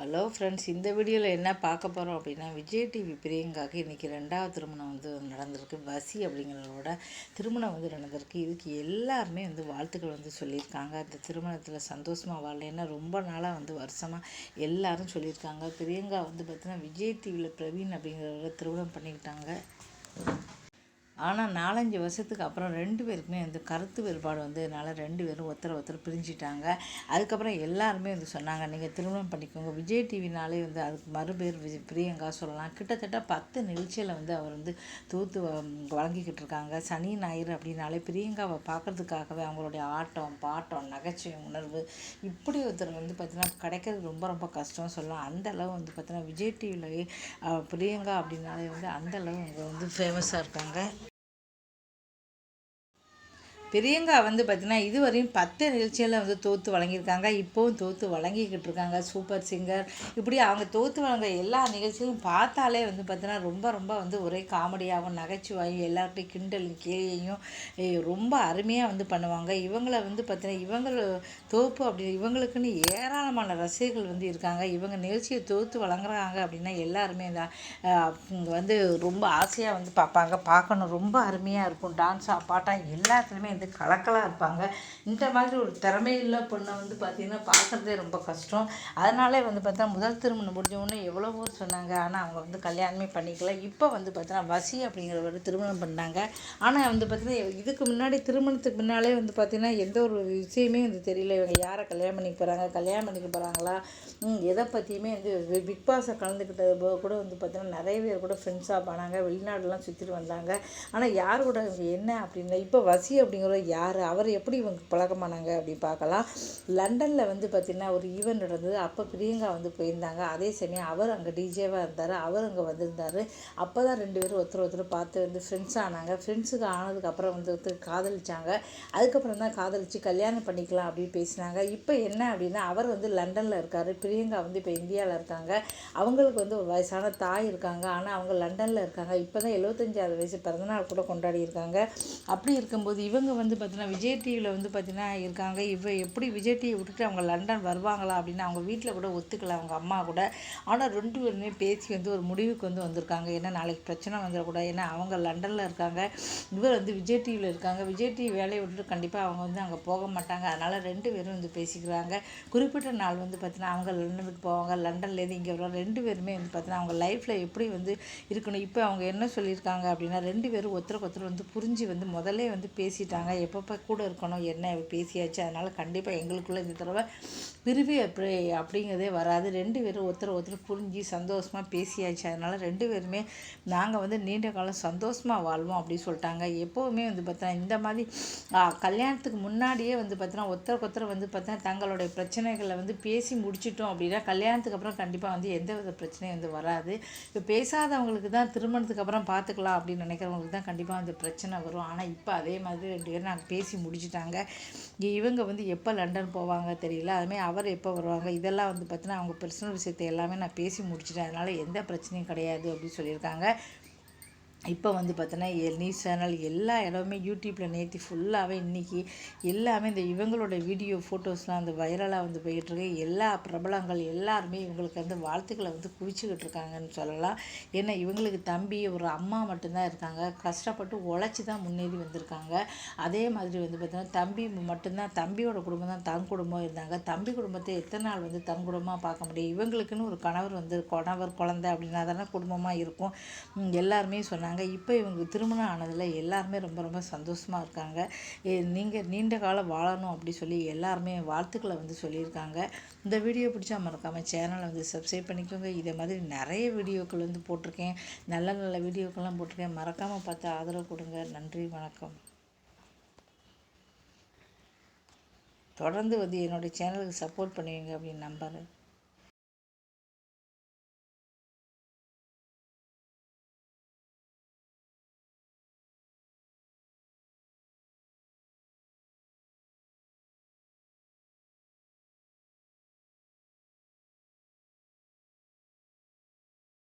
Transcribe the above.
Hello friends இந்த வீடியோவில் என்ன பார்க்க போகிறோம் அப்படின்னா விஜய் டிவி பிரியங்காக்கு இன்றைக்கி ரெண்டாவது திருமணம் வந்து நடந்திருக்கு. வசி அப்படிங்கிறவரோட திருமணம் வந்து நடந்திருக்கு. இதுக்கு எல்லாருமே வந்து வாழ்த்துக்கள் வந்து சொல்லியிருக்காங்க. அந்த திருமணத்தில் சந்தோஷமாக வாழ ஏன்னா ரொம்ப நாளாக வந்து வருஷமாக எல்லாரும் சொல்லியிருக்காங்க. பிரியங்கா வந்து பார்த்திங்கன்னா விஜய் டிவியில் பிரவீன் அப்படிங்கிறவரை திருமணம் பண்ணிக்கிட்டாங்க. ஆனால் நாலஞ்சு வருஷத்துக்கு அப்புறம் ரெண்டு பேருக்குமே வந்து கருத்து வேறுபாடு வந்ததுனால ரெண்டு பேரும் ஒருத்தர் ஒருத்தர் பிரிஞ்சிட்டாங்க. அதுக்கப்புறம் எல்லாருமே வந்து சொன்னாங்க நீங்கள் திருமணம் பண்ணிக்கோங்க. விஜய் டிவினாலே வந்து அதுக்கு மறுபேர் விஜய் பிரியங்கா சொல்லலாம். கிட்டத்தட்ட பத்து நிகழ்ச்சியில் வந்து அவர் வந்து தூத்து வழங்கிக்கிட்டு இருக்காங்க. சனி ஞாயிறு அப்படின்னாலே பிரியங்காவை பார்க்குறதுக்காகவே அவங்களுடைய ஆட்டம் பாட்டம் நகைச்சுவை உணர்வு இப்படி ஒருத்தர் வந்து பார்த்திங்கன்னா கிடைக்கிறது ரொம்ப ரொம்ப கஷ்டம் சொல்லலாம். அந்த அளவு வந்து பார்த்திங்கன்னா விஜய் டிவியில் பிரியங்கா அப்படின்னாலே வந்து அந்த அளவு அவங்க வந்து ஃபேமஸாக இருக்காங்க. பெரியங்கா வந்து பார்த்திங்கன்னா இதுவரையும் பத்து நிகழ்ச்சியில் வந்து தோற்று வழங்கியிருக்காங்க. இப்போவும் தோற்று வழங்கிக்கிட்டு இருக்காங்க. Super singer. இப்படி அவங்க தோற்று வழங்க எல்லா நிகழ்ச்சியும் பார்த்தாலே வந்து பார்த்திங்கன்னா ரொம்ப ரொம்ப வந்து ஒரே காமெடியாகவும் நகைச்சுவாயும் எல்லார்ட்டையும் கிண்டலும் கேலியையும் ரொம்ப அருமையாக வந்து பண்ணுவாங்க. இவங்களை வந்து பார்த்திங்கன்னா இவங்க தோப்பு அப்படி இவங்களுக்குன்னு ஏராளமான ரசிகர்கள் வந்து இருக்காங்க. இவங்க நிகழ்ச்சியை தோற்று வழங்குறாங்க அப்படின்னா எல்லாருமே வந்து ரொம்ப ஆசையாக வந்து பார்ப்பாங்க. பார்க்கணும். ரொம்ப அருமையாக இருக்கும். டான்ஸாக பாட்டாக எல்லாத்துலேயுமே வந்து கலக்கலாக இருப்பாங்க. இந்த மாதிரி ஒரு திறமையுள்ள பொண்ணை வந்து பார்த்திங்கன்னா பார்க்குறதே ரொம்ப கஷ்டம். அதனாலே வந்து பார்த்தா முதல் திருமணம் முடிஞ்சவொன்னே எவ்வளவோ சொன்னாங்க. ஆனால் அவங்க வந்து கல்யாணமே பண்ணிக்கல. இப்போ வந்து பார்த்தீங்கன்னா வசி அப்படிங்கிறவர் திருமணம் பண்ணாங்க. ஆனால் வந்து பார்த்திங்கன்னா இதுக்கு முன்னாடி திருமணத்துக்கு முன்னாலே வந்து பார்த்திங்கன்னா எந்த ஒரு விஷயமே வந்து தெரியல. இவங்க யாரை கல்யாணம் பண்ணிக்க போகிறாங்க கல்யாணம் பண்ணிக்க போகிறாங்களா எதை பற்றியுமே வந்து பிக் பாஸை கலந்துக்கிட்டது போக கூட வந்து பார்த்திங்கன்னா நிறைய பேர் கூட ஃப்ரெண்ட்ஸாக போனாங்க. வெளிநாடுலாம் சுற்றிட்டு வந்தாங்க. ஆனால் யார் கூட என்ன அப்படின்னா இப்போ வசி அப்படிங்கிற அப்படிங்கிறவர் யார்? அவர் எப்படி இவங்க பழக்கமானாங்க? அப்படி பார்க்கலாம். லண்டனில் வந்து பார்த்திங்கன்னா ஒரு ஈவெண்ட் நடந்தது. அப்போ பிரியங்கா வந்து போயிருந்தாங்க. அதே சமயம் அவர் அங்கே டிஜேவாக இருந்தார். அவர் அங்கே வந்திருந்தார். அப்போ தான் ரெண்டு பேரும் ஒருத்தர் ஒருத்தர் பார்த்து வந்து ஃப்ரெண்ட்ஸ் ஆனாங்க. ஃப்ரெண்ட்ஸுக்கு ஆனதுக்கப்புறம் வந்து ஒருத்தர் காதலிச்சாங்க. அதுக்கப்புறம் தான் காதலித்து கல்யாணம் பண்ணிக்கலாம் அப்படின்னு பேசினாங்க. இப்போ என்ன அப்படின்னா அவர் வந்து லண்டனில் இருக்கார். பிரியங்கா வந்து இப்போ இந்தியாவில் இருக்காங்க. அவங்களுக்கு வந்து ஒரு வயசான தாய் இருக்காங்க. ஆனால் அவங்க லண்டனில் இருக்காங்க. இப்போ தான் எழுபத்தஞ்சாவது வயசு. பிறந்தநாள் கூட கொண்டாடி இருக்காங்க. அப்படி இருக்கும்போது இவங்க வந்து பார்த்தீங்கன்னா விஜய் டிவியில் வந்து பார்த்தீங்கன்னா இருக்காங்க. இவ எப்படி விஜய் டிவி விட்டுட்டு அவங்க லண்டன் வருவாங்களா அப்படின்னு அவங்க வீட்டில் கூட ஒத்துக்கல. அவங்க அம்மா கூட. ஆனால் ரெண்டு பேருமே பேசி வந்து ஒரு முடிவுக்கு வந்து வந்திருக்காங்க. ஏன்னா நாளைக்கு பிரச்சனை வந்துடக்கூடாது ஏன்னா அவங்க லண்டனில் இருக்காங்க. இவர் வந்து விஜய் டிவியில் இருக்காங்க. விஜய் டிவி வேலையை விட்டுட்டு கண்டிப்பாக அவங்க வந்து அங்கே போக மாட்டாங்க. அதனால் ரெண்டு பேரும் வந்து பேசிக்கிறாங்க. குறிப்பிட்ட நாள் வந்து பார்த்தீங்கன்னா அவங்க லண்டனுக்கு போவாங்க. லண்டன்லேருந்து இங்கே வருவாங்க. ரெண்டு பேருமே வந்து பார்த்தீங்கன்னா அவங்க லைஃப்பில் எப்படி வந்து இருக்கணும்? இப்போ அவங்க என்ன சொல்லியிருக்காங்க அப்படின்னா ரெண்டு பேரும் ஒருத்தருக்கு ஒருத்தர் வந்து புரிஞ்சு வந்து முதல்ல வந்து பேசிட்டாங்க. இருக்காங்க எப்பப்போ கூட இருக்கணும் என்ன பேசியாச்சு அதனால் கண்டிப்பாக எங்களுக்குள்ளே இந்த தடவை பிரிவு அப்படி அப்படிங்கிறதே வராது. ரெண்டு பேரும் ஒருத்தர் ஒருத்தர் புரிஞ்சு சந்தோஷமாக பேசியாச்சு. அதனால் ரெண்டு பேருமே நாங்கள் வந்து நீண்ட காலம் சந்தோஷமாக வாழ்வோம் அப்படின்னு சொல்லிட்டாங்க. எப்போவுமே வந்து பார்த்தா இந்த மாதிரி கல்யாணத்துக்கு முன்னாடியே வந்து பார்த்தோன்னா ஒருத்தருக்கு ஒருத்தர் வந்து பார்த்தா தங்களுடைய பிரச்சனைகளை வந்து பேசி முடிச்சிட்டோம் அப்படின்னா கல்யாணத்துக்கு அப்புறம் கண்டிப்பாக வந்து எந்த வித பிரச்சனையும் வந்து வராது. இப்போ பேசாதவங்களுக்கு தான் திருமணத்துக்கு அப்புறம் பார்த்துக்கலாம் அப்படின்னு நினைக்கிறவங்களுக்கு தான் கண்டிப்பாக வந்து பிரச்சனை வரும். ஆனால் இப்போ அதே மாதிரி ரெண்டு பேர் நாங்கள் பேசி முடிச்சுட்டாங்க. இவங்க வந்து எப்போ லண்டன் போவாங்க தெரியல. அதுமாதிரி அவர் எப்போ வருவாங்க? இதெல்லாம் வந்து பார்த்தீங்கன்னா அவங்க பர்சனல் விஷயத்தை எல்லாமே நான் பேசி முடிச்சிட்டேன். அதனால் எந்த பிரச்சனையும் கிடையாது அப்படின்னு சொல்லியிருக்காங்க. இப்போ வந்து பார்த்தோன்னா நியூஸ் சேனல் எல்லா இடமுமே யூடியூப்பில் நேற்று ஃபுல்லாகவே இன்றைக்கி எல்லாமே இந்த இவங்களோட வீடியோ ஃபோட்டோஸ்லாம் அந்த வைரலாக வந்து போயிட்டுருக்கு. எல்லா பிரபலங்கள் எல்லாருமே இவங்களுக்கு வந்து வாழ்த்துக்களை வந்து குவிச்சுக்கிட்டு இருக்காங்கன்னு சொல்லலாம். ஏன்னா இவங்களுக்கு தம்பி ஒரு அம்மா மட்டும்தான் இருக்காங்க. கஷ்டப்பட்டு உழைச்சி தான் முன்னேறி வந்திருக்காங்க. அதே மாதிரி வந்து பார்த்தோன்னா தம்பி மட்டும்தான் தம்பியோட குடும்பம் தான் தன் குடும்பம் இருந்தாங்க. தம்பி குடும்பத்தை எத்தனை நாள் வந்து தன் குடும்பமாக பார்க்க முடியும்? இவங்களுக்குன்னு ஒரு கணவர் வந்து கணவர் குழந்தை அப்படின்னா தானே குடும்பமாக இருக்கும். எல்லாருமே சொன்னாங்க. இருந்தாங்க இப்போ இவங்க திருமணம் ஆனதில் எல்லாருமே ரொம்ப ரொம்ப சந்தோஷமாக இருக்காங்க. நீங்கள் நீண்ட காலம் வாழணும் அப்படி சொல்லி எல்லாருமே வாழ்த்துக்களை வந்து சொல்லியிருக்காங்க. இந்த வீடியோ பிடிச்சா மறக்காமல் சேனலை வந்து சப்ஸ்கிரைப் பண்ணிக்கோங்க. இதே மாதிரி நிறைய வீடியோக்கள் வந்து போட்டிருக்கேன். நல்ல நல்ல வீடியோக்கள்லாம் போட்டிருக்கேன். மறக்காமல் பார்த்து ஆதரவு கொடுங்க. நன்றி வணக்கம். தொடர்ந்து வந்து என்னுடைய சேனலுக்கு சப்போர்ட் பண்ணுவீங்க அப்படின்னு நம்புகிறேன்